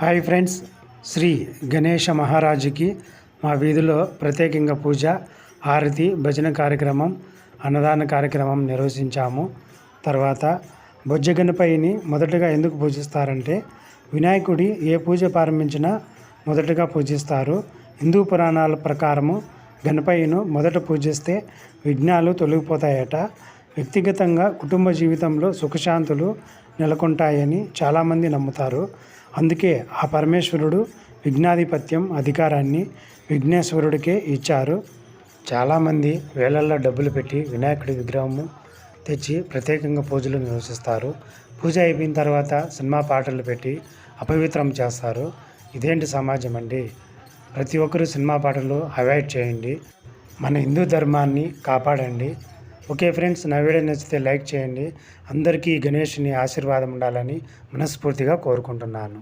Hi friends Shri Ganesha మహారాజుకి మా వీధిలో ప్రత్యేకంగా పూజ హారతి భజన కార్యక్రమం అన్నదాన కార్యక్రమం నిర్వహించాము. తర్వాత బొజ్జ గణపతిని మొదటగా ఎందుకు పూజిస్తారంటే వినాయకుడి ఏ పూజ ప్రారంభించినా మొదటగా పూజిస్తారు. హిందూ పురాణాల ప్రకారము గణపయ్యను మొదట పూజిస్తే విఘ్నాలు తొలగిపోతాయట. వ్యక్తిగతంగా కుటుంబ జీవితంలో సుఖశాంతులు నెలకొంటాయని చాలామంది నమ్ముతారు. అందుకే ఆ పరమేశ్వరుడు విఘ్నాధిపత్యం అధికారాన్ని విఘ్నేశ్వరుడికే ఇచ్చారు. చాలామంది వేలల్లో డబ్బులు పెట్టి వినాయకుడి విగ్రహము తెచ్చి ప్రత్యేకంగా పూజలు నిర్వహిస్తారు. పూజ అయిపోయిన తర్వాత సినిమా పాటలు పెట్టి అపవిత్రం చేస్తారు. ఇదేంటి సమాజం అండి? ప్రతి ఒక్కరూ సినిమా పాటలు అవాయిడ్ చేయండి. మన హిందూ ధర్మాన్ని కాపాడండి. ఓకే ఫ్రెండ్స్ నా వీడియో నచ్చితే లైక్ చేయండి. అందరికీ గణేష్ని ఆశీర్వాదం ఉండాలని మనస్ఫూర్తిగా కోరుకుంటున్నాను.